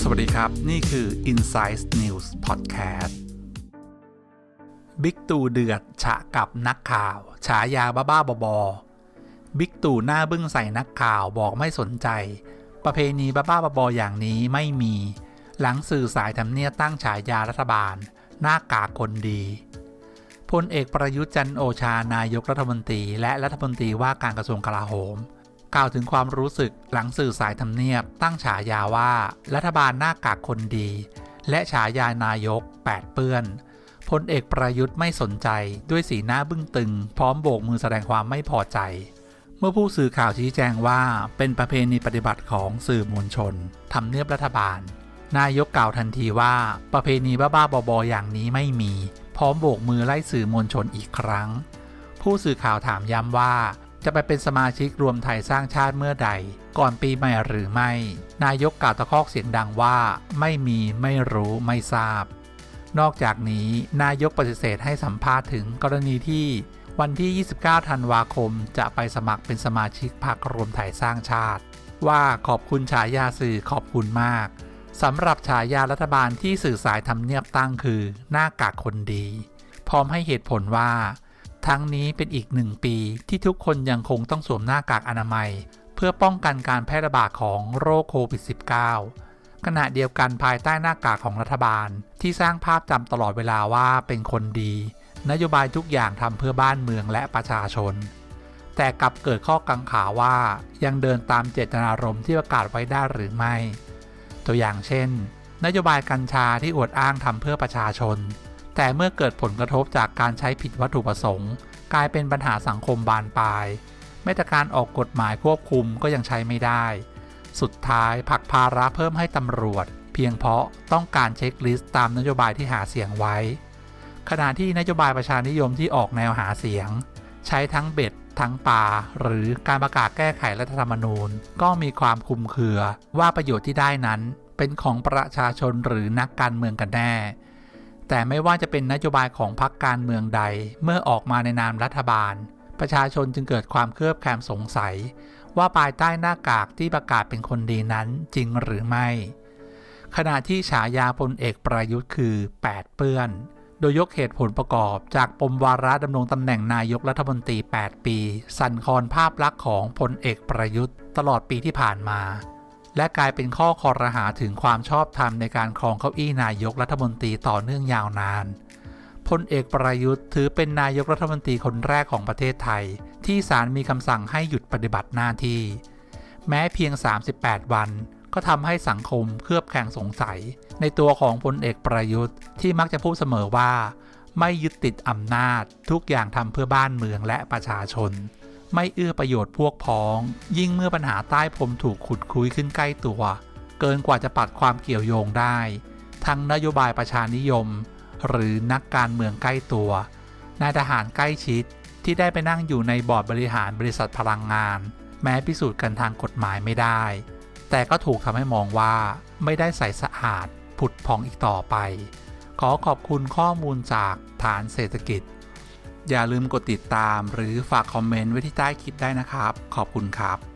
สวัสดีครับ นี่คือ Insight News Podcast บิ๊กตู่เดือด ฉะกับนักข่าว ฉายาบ้าบ้าบอบอบิ๊กตู่หน้าบึ้งใส่นักข่าวบอกไม่สนใจ ประเพณีบ้าบ้าบออย่างนี้ไม่มี หลังสื่อสายทำเนียตั้งฉายารัฐบาล หน้ากากคนดี พลเอกประยุทธ์จันโอชานายกรัฐมนตรี และรัฐมนตรีว่าการกระทรวงกลาโหม กล่าวถึงความรู้สึกหลังสื่อสายทำเนียบ ตั้งฉายาว่า รัฐบาลหน้ากากคนดี และฉายานายกแปดเปื้อนพลเอกประยุทธ์ไม่สนใจด้วยสีหน้าบึ้งตึง พร้อมโบกมือแสดงความไม่พอใจ เมื่อผู้สื่อข่าวชี้แจงว่า เป็นประเพณีปฏิบัติของสื่อมวลชนทำเนียบรัฐบาล นายกกล่าวทันทีว่า ประเพณีบ้าๆบอๆอย่างนี้ไม่มี พร้อมโบกมือไล่สื่อมวลชนอีกครั้ง ผู้สื่อข่าวถามย้ำว่า จะไปเป็นสมาชิกรวมไทยสร้างชาติเมื่อใด ก่อนปีใหม่หรือไม่ นายกกล่าวตะคอกเสียงดังว่า ไม่มีไม่รู้ไม่ทราบ นอกจากนี้นายกปฏิเสธให้สัมภาษณ์ถึงกรณีที่วันที่ 29 ธันวาคม จะไปสมัครเป็นสมาชิกพรรครวมไทยสร้างชาติ ว่าขอบคุณฉายาสื่อขอบคุณมาก สำหรับฉายารัฐบาลที่สื่อสายทำเนียบตั้งคือ หน้ากากคนดี พร้อมให้เหตุผลว่า ทั้งนี้เป็นอีกหนึ่งปีที่ทุกคนยังคงต้องสวมหน้ากากอนามัย เพื่อป้องกันการแพร่ระบาดของโรคโควิด -19 ขณะเดียวกันภายใต้หน้ากากของรัฐบาล ที่สร้างภาพจำตลอดเวลาว่าเป็นคนดี นโยบายทุกอย่างทำเพื่อบ้านเมืองและประชาชน แต่กลับเกิดข้อกังขาว่ายังเดินตามเจตนารมณ์ที่ประกาศไว้ได้หรือไม่ ตัวอย่างเช่น นโยบายกัญชาที่อวดอ้างทำเพื่อประชาชน แต่เมื่อเกิดผลกระทบจากการใช้ผิดวัตถุประสงค์ กลายเป็นปัญหาสังคมบานปลายมาตรการออกกฎหมายควบคุมก็ยังใช้ไม่ได้ สุดท้ายผลักภาระเพิ่มให้ตำรวจ เพียงเพราะต้องการเช็คลิสต์ตามนโยบายที่หาเสียงไว้ ขณะที่นโยบายประชานิยมที่ออกแนวหาเสียง ใช้ทั้งเบ็ด ทั้งปลาหรือการประกาศแก้ไขรัฐธรรมนูญ ก็มีความคุมเครือว่าประโยชน์ที่ได้นั้น เป็นของประชาชนหรือนักการเมืองกันแน่ แต่ไม่ว่าจะเป็นนโยบายของพรรคการเมืองใดเมื่อออกมาในนามรัฐบาล ประชาชนจึงเกิดความเครือบแคลงสงสัย ว่าภายใต้หน้ากากที่ประกาศเป็นคนดีนั้นจริงหรือไม่ ขณะที่ฉายาพลเอกประยุทธ์คือ 8 เปื้อน ดยยกเหตุผลประกอบจากปมวาระดำรงตำแหน่งนายกรัฐมนตรี 8 ปี สั่นคลอนภาพลักษณ์ของพลเอกประยุทธ์ ตลอดปีที่ผ่านมา และกลายเป็นข้อคอรหาถึงความชอบธรรมในการครองเก้าอี้นายกรัฐมนตรีต่อเนื่องยาวนานพลเอกประยุทธ์ถือเป็นนายกรัฐมนตรีคนแรกของประเทศไทย ที่ศาลมีคำสั่งให้หยุดปฏิบัติหน้าที่ แม้เพียง 38 วัน ก็ทำให้สังคมเคลือบแคลงสงสัย ในตัวของพลเอกประยุทธ์ที่มักจะพูดเสมอว่า ไม่ยึดติดอำนาจ ทุกอย่างทำเพื่อบ้านเมืองและประชาชน ไม่เอื้อประโยชน์พวกพ้อง ยิ่งเมื่อปัญหาใต้พรมถูกขุดคุยขึ้นใกล้ตัว เกินกว่าจะปัดความเกี่ยวโยงได้ ทั้งนโยบายประชานิยม หรือนักการเมืองใกล้ตัวนายทหารใกล้ชิดที่ได้ไปนั่งอยู่ในบอร์ดบริหารบริษัทพลังงาน แม้พิสูจน์กันทางกฎหมายไม่ได้ แต่ก็ถูกทำให้มองว่าไม่ได้ใสสะอาดผุดพองอีกต่อไป ขอขอบคุณข้อมูลจากฐานเศรษฐกิจ อย่าลืมกดติดตามหรือฝากคอมเมนต์ไว้ที่ใต้คลิปได้นะครับ ขอบคุณครับ